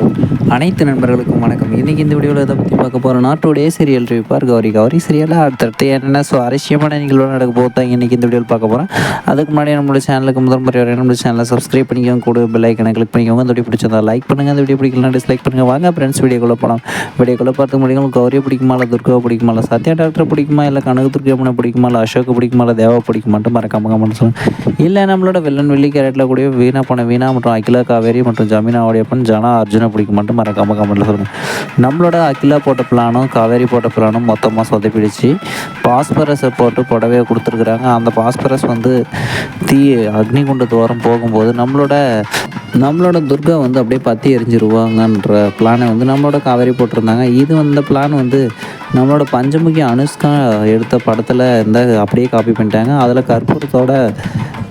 you. அனைத்து நண்பர்களுக்கும் வணக்கம். இன்றைக்கி இந்த வீடியோவில் இதை பற்றி பார்க்க போகிறோம் நாட்டுடைய சீரியல் ரிவிப்பார் கௌரி. கௌரி சீரியலில் அடுத்தடுத்து என்னென்ன சுவாரஸ்யமான நிகழ்வு நடக்க போதாங்க இன்றைக்கி இந்த வீடியோவில் பார்க்க போகிறோம் அதுக்கு முன்னாடி நம்மளோட சேனலுக்கு முதல் முறை வரை நம்மளோட சேனலை சப்ஸ்கிரைப் பண்ணிக்கோங்க. கூட பெல் ஐக்கனை கிளிக் பண்ணிக்கோங்க. இந்த வீடியோ பிடிச்சிருந்தா லைக் பண்ணுங்கள் அந்த வீடியோ பிடிக்கலாம் டிஸ்லைக் பண்ணுங்கள் வாங்க ஃப்ரெண்ட்ஸ் வீடியோக்குள்ளே போகலாம் வீடியோக்குள்ளே பார்த்து முடியும் கௌரியை பிடிக்குமா இல்லை துர்காவை பிடிக்குமா இல்லை சத்யா டாக்டரை பிடிக்குமா இல்லை கனக துர்காமனை பிடிக்குமா இல்லை அசோக்கு பிடிக்குமா இல்லை தேவா பிடிக்குமான்ட்டு மறக்காம கமெண்ட் சொல்லுங்கள் இல்லை நம்மளோட வெள்ளன் வெள்ளி கேரட்டில் கூட வீணா போன வீணா மற்றும் அகிலா காவேரி மற்றும் ஜமீனா ஆடியப்பன் ஜனா அர்ஜுனை மட்டும் மறக்காம கமெண்ட்டில் சொல்லுங்கள் நம்மளோட அகிலா போட்ட பிளானும் காவேரி போட்ட பிளானும் மொத்தமாக சொதப்பிடுச்சு. பாஸ்பரஸை போட்டு புடவையை கொடுத்துருக்குறாங்க. அந்த பாஸ்பரஸ் வந்து தீ அக்னிகுண்ட தோரம் போகும்போது நம்மளோட நம்மளோட துர்கா வந்து அப்படியே பற்றி எரிஞ்சிருவாங்கன்ற பிளானை வந்து நம்மளோட காவேரி போட்டிருந்தாங்க. இது வந்து பிளான் வந்து நம்மளோட பஞ்சமுகி அனுஷ்கா எடுத்த படத்தில் இந்த அப்படியே காப்பி பண்ணிட்டாங்க. அதில் கற்பூரத்தோட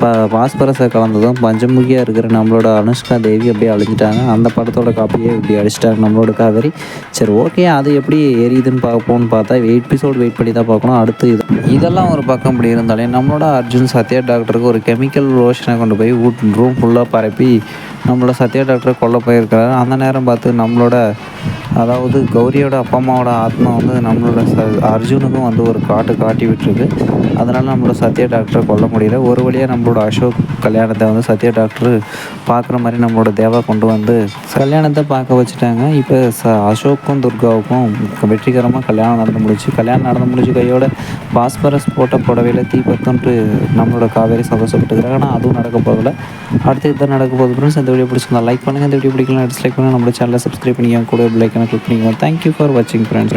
ப பாஸ்பரஸை கலந்ததும் பஞ்சமுகியாக இருக்கிற நம்மளோட அனுஷ்கா தேவி அப்படியே அழிஞ்சிட்டாங்க. அந்த படத்தோட காப்பியே இப்படி அடிச்சிட்டாங்க நம்மளோட காவேரி. சரி ஓகே அது எப்படி எரியுதுன்னு பார்ப்போம்னு பார்த்தா எபிசோடு வெயிட் பண்ணி தான் பார்க்கணும். அடுத்து இது. இதெல்லாம் ஒரு பக்கம் இப்படி இருந்தாலே நம்மளோட அர்ஜுன் சத்யா டாக்டருக்கு ஒரு கெமிக்கல் ரோஷனை கொண்டு போய் வீட் ரூம் ஃபுல்லாக பரப்பி நம்மளோட சத்யா டாக்டரை கொல்ல போயிருக்கிறாரு. அந்த நேரம் பார்த்து நம்மளோட அதாவது கௌரியோட அப்பா அம்மாவோட ஆத்மா வந்து நம்மளோட ச அர்ஜுனுக்கும் வந்து ஒரு காட்டு காட்டி விட்டுருக்கு. அதனால் நம்மளோட சத்யா டாக்டரை கொல்ல முடியல. ஒரு வழியாக நம்மளோட அசோக் கல்யாணத்தை வந்து சத்யா டாக்டர் பார்க்குற மாதிரி நம்மளோட தேவா கொண்டு வந்து கல்யாணத்தை பார்க்க வச்சுட்டாங்க. இப்போ ச அசோக்கும் துர்காவுக்கும் வெற்றிகரமாக கல்யாணம் நடந்து முடிச்சு கல்யாணம் நடந்து முடிச்சு கையோட பாஸ்பரஸ் போட்ட புடவையில் தீ பத்தன்ட்டு நம்மளோட காவேரி சந்தோஷப்பட்டுக்கிறாங்க. ஆனால் அதுவும் நடக்க போகல அடுத்து இதுதான் நடக்க போகுது. ஃப்ரெண்ட்ஸ் இந்த வீடியோ பிடிச்சிருந்தா லைக் பண்ணுங்கள் இந்த வீடியோ பிடிக்கலாம் டிஸ்லைக் பண்ணுங்கள் நம்மளோட சேனலை சப்ஸ்கிரைப் பண்ணிக்கோங்க. கூட பிள்ளைக்கான கிளிக் பண்ணிக்கோங்க தேங்க்யூ ஃபார் வாட்சிங் ஃப்ரெண்ட்ஸ்